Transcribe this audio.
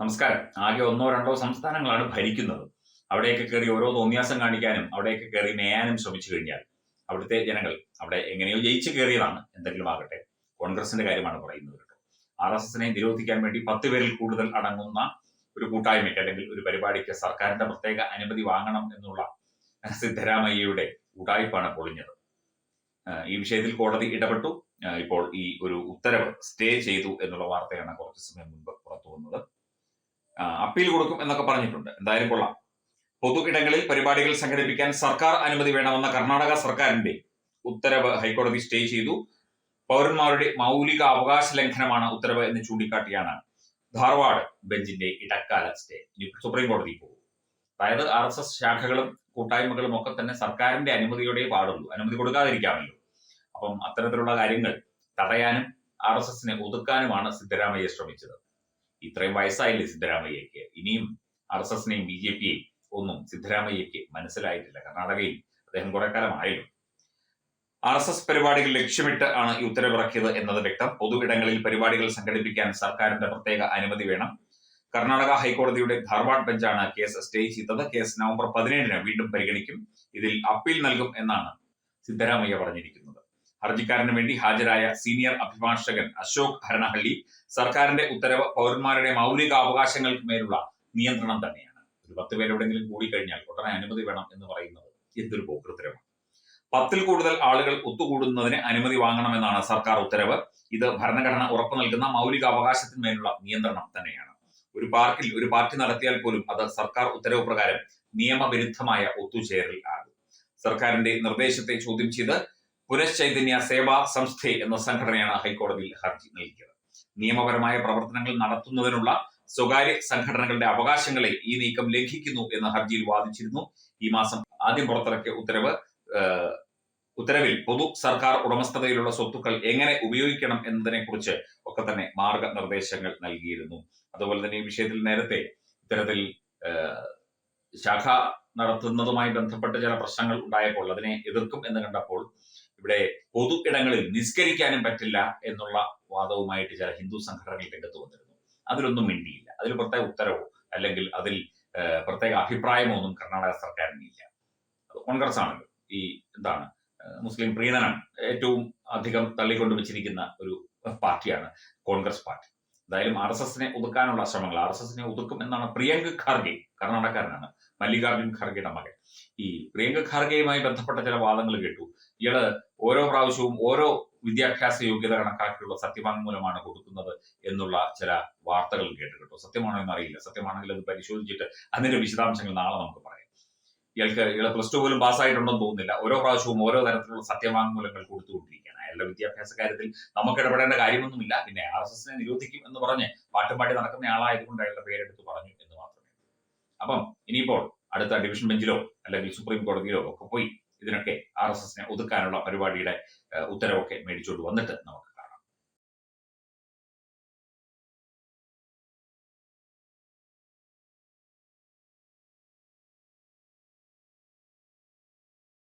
നമസ്കാരം. ആകെ ഒന്നോ രണ്ടോ സംസ്ഥാനങ്ങളാണ് ഭരിക്കുന്നത്. അവിടെയൊക്കെ കയറി ഓരോ തോന്നിയാസം കാണിക്കാനും അവിടെയൊക്കെ കയറി മേയാനും ശ്രമിച്ചു കഴിഞ്ഞാൽ അവിടുത്തെ ജനങ്ങൾ അവിടെ എങ്ങനെയോ ജയിച്ചു കയറിയതാണ്. എന്തെങ്കിലും ആകട്ടെ. കോൺഗ്രസിന്റെ കാര്യമാണ് പറയുന്നത് കേട്ടോ. ആർ എസ് എസിനെ നിരോധിക്കാൻ വേണ്ടി പത്ത് പേരിൽ കൂടുതൽ അടങ്ങുന്ന ഒരു കൂട്ടായ്മയ്ക്ക് അല്ലെങ്കിൽ ഒരു പരിപാടിക്ക് സർക്കാരിന്റെ പ്രത്യേക അനുമതി വാങ്ങണം എന്നുള്ള സിദ്ധരാമയ്യയുടെ ഉടായ്പാണ് പൊളിഞ്ഞത്. ഈ വിഷയത്തിൽ കോടതി ഇടപെട്ടു. ഇപ്പോൾ ഈ ഒരു ഉത്തരവ് സ്റ്റേ ചെയ്തു എന്നുള്ള വാർത്തയാണ് കുറച്ച് സമയം മുൻപ് പുറത്തു വന്നത്. അപ്പീൽ കൊടുക്കും എന്നൊക്കെ പറഞ്ഞിട്ടുണ്ട്. എന്തായാലും കൊള്ളാം. പൊതു ഇടങ്ങളിൽ പരിപാടികൾ സംഘടിപ്പിക്കാൻ സർക്കാർ അനുമതി വേണമെന്ന കർണാടക സർക്കാരിന്റെ ഉത്തരവ് ഹൈക്കോടതി സ്റ്റേ ചെയ്തു. പൗരന്മാരുടെ മൗലിക അവകാശ ലംഘനമാണ് ഉത്തരവ് എന്ന് ചൂണ്ടിക്കാട്ടിയാണ് ധാർവാഡ് ബെഞ്ചിന്റെ ഇടക്കാല സ്റ്റേ. സുപ്രീം കോടതി പോകും. അതായത് ആർ എസ് എസ് ശാഖകളും കൂട്ടായ്മകളും ഒക്കെ തന്നെ സർക്കാരിന്റെ അനുമതിയോടെ പാടുള്ളൂ. അനുമതി കൊടുക്കാതിരിക്കാമല്ലോ. അപ്പം അത്തരത്തിലുള്ള കാര്യങ്ങൾ തടയാനും ആർ എസ് എസിനെ ഒതുക്കാനുമാണ് സിദ്ധരാമയ്യ ശ്രമിച്ചത്. ഇത്രയും വയസ്സായില്ലേ സിദ്ധരാമയ്യക്ക്. ഇനിയും ആർ എസ് എസിനെയും ബി ജെ പിയെയും ഒന്നും സിദ്ധരാമയ്യക്ക് മനസ്സിലായിട്ടില്ല. കർണാടകയിൽ അദ്ദേഹം കുറെ കാലമായല്ലോ ആർ എസ് എസ് പരിപാടികൾ ലക്ഷ്യമിട്ട് ആണ് ഈ ഉത്തരവിറക്കിയത് എന്നത് വ്യക്തം. പൊതു ഇടങ്ങളിൽ പരിപാടികൾ സംഘടിപ്പിക്കാൻ സർക്കാരിന്റെ പ്രത്യേക അനുമതി വേണം. കർണാടക ഹൈക്കോടതിയുടെ ധാർവാഡ് ബെഞ്ചാണ് കേസ് സ്റ്റേ ചെയ്തത്. കേസ് നവംബർ പതിനേഴിന് വീണ്ടും പരിഗണിക്കും. ഇതിൽ അപ്പീൽ നൽകും എന്നാണ് സിദ്ധരാമയ്യ പറഞ്ഞിരിക്കുന്നത്. ഹർജിക്കാരന് വേണ്ടി ഹാജരായ സീനിയർ അഭിഭാഷകൻ അശോക് ഹരണഹള്ളി സർക്കാരിന്റെ ഉത്തരവ് പൗരന്മാരുടെ മൗലിക അവകാശങ്ങൾക്ക് മേലുള്ള നിയന്ത്രണം തന്നെയാണ്. ഒരു പത്ത് പേരെവിടെങ്കിലും കൂടി കഴിഞ്ഞാൽ ഉടനെ അനുമതി വേണം എന്ന് പറയുന്നത് എന്തൊരു പോകൃത്തരമാണ് പത്തിൽ കൂടുതൽ ആളുകൾ ഒത്തുകൂടുന്നതിന് അനുമതി വാങ്ങണമെന്നാണ് സർക്കാർ ഉത്തരവ്. ഇത് ഭരണഘടന ഉറപ്പു നൽകുന്ന മൗലിക അവകാശത്തിന്മേലുള്ള നിയന്ത്രണം തന്നെയാണ്. ഒരു പാർക്കിൽ ഒരു പാർട്ടി നടത്തിയാൽ പോലും അത് സർക്കാർ ഉത്തരവ് പ്രകാരം നിയമവിരുദ്ധമായ ഒത്തുചേരൽ ആകും. സർക്കാരിന്റെ നിർദ്ദേശത്തെ ചോദ്യം ചെയ്ത് പുനശ്ചൈതന്യ സേവാ സംസ്ഥ എന്ന സംഘടനയാണ് ഹൈക്കോടതിയിൽ ഹർജി നൽകിയത്. നിയമപരമായ പ്രവർത്തനങ്ങൾ നടത്തുന്നതിനുള്ള സ്വകാര്യ സംഘടനകളുടെ അവകാശങ്ങളെ ഈ നീക്കം ലംഘിക്കുന്നു എന്ന് ഹർജിയിൽ വാദിച്ചിരുന്നു. ഈ മാസം ആദ്യം പുറത്തിറക്കിയ ഉത്തരവ് ഉത്തരവിൽ പൊതു സർക്കാർ ഉടമസ്ഥതയിലുള്ള സ്വത്തുക്കൾ എങ്ങനെ ഉപയോഗിക്കണം എന്നതിനെ കുറിച്ച് ഒക്കെ തന്നെ മാർഗനിർദ്ദേശങ്ങൾ നൽകിയിരുന്നു. അതുപോലെ തന്നെ ഈ വിഷയത്തിൽ നേരത്തെ ഇത്തരത്തിൽ ശാഖ നടത്തുന്നതുമായി ബന്ധപ്പെട്ട് ചില പ്രശ്നങ്ങൾ ഉണ്ടായപ്പോൾ അതിനെ എതിർക്കും എന്ന് കണ്ടപ്പോൾ ഇവിടെ പൊതു ഇടങ്ങളിൽ നിസ്കരിക്കാനും പറ്റില്ല എന്നുള്ള വാദവുമായിട്ട് ചില ഹിന്ദു സംഘടനകൾ രംഗത്ത് വന്നിരുന്നു. അതിലൊന്നും മിണ്ടിയില്ല. അതിൽ പ്രത്യേക ഉത്തരവോ അല്ലെങ്കിൽ അതിൽ പ്രത്യേക അഭിപ്രായമോ ഒന്നും കർണാടക സർക്കാരിനില്ല അത് കോൺഗ്രസ് ആണല്ലോ. ഈ എന്താണ് മുസ്ലിം പ്രീണനം ഏറ്റവും അധികം തള്ളിക്കൊണ്ടു വെച്ചിരിക്കുന്ന ഒരു പാർട്ടിയാണ് കോൺഗ്രസ് പാർട്ടി. എന്തായാലും ആർ എസ് എസിനെ ഒതുക്കാനുള്ള ശ്രമങ്ങൾ ആർ എസ് എസിനെ ഒതുക്കും എന്നാണ് പ്രിയങ്ക് ഖാർഗെ കർണാടകക്കാരനാണ് മല്ലികാർജുൻ ഖാർഗെയുടെ മകൻ. ഈ പ്രിയങ്ക ഖാർഗെയുമായി ബന്ധപ്പെട്ട ചില വാദങ്ങൾ കേട്ടു. ഇയാൾ ഓരോ പ്രാവശ്യവും ഓരോ വിദ്യാഭ്യാസ യോഗ്യത കണക്കാക്കിയുള്ള സത്യവാങ്മൂലമാണ് കൊടുക്കുന്നത് എന്നുള്ള ചില വാർത്തകൾ കേട്ടു കേട്ടോ. സത്യമാണോ എന്ന് അറിയില്ല സത്യമാണെങ്കിൽ അത് പരിശോധിച്ചിട്ട് അതിന്റെ വിശദാംശങ്ങൾ നാളെ നമുക്ക് പറയാം. ഇയാൾക്ക് ഇയാൾ പ്ലസ് ടു പോലും പാസ്സായിട്ടുണ്ടെന്ന് തോന്നുന്നില്ല. ഓരോ പ്രാവശ്യവും ഓരോ തരത്തിലുള്ള സത്യവാങ്മൂലങ്ങൾ കൊടുത്തുകൊണ്ടിരിക്കും വിദ്യാഭ്യാസ കാര്യത്തിൽ നമുക്ക് ഇടപെടേണ്ട കാര്യമൊന്നുമില്ല. പിന്നെ ആർ എസ് എസിനെ നിരോധിക്കും എന്ന് പറഞ്ഞ് പാട്ടും പാടി നടക്കുന്ന ആളായതുകൊണ്ട് അയാളുടെ പേരെടുത്ത് പറഞ്ഞു എന്ന് മാത്രമേ. അപ്പം ഇനിയിപ്പോൾ അടുത്ത ഡിവിഷൻ ബെഞ്ചിലോ അല്ലെങ്കിൽ സുപ്രീം കോടതിയിലോ ഒക്കെ പോയി ഇതിനൊക്കെ ആർ എസ് എസിനെ ഒതുക്കാനുള്ള പരിപാടിയുടെ ഉത്തരവൊക്കെ മേടിച്ചുകൊണ്ട് വന്നിട്ട് നമുക്ക്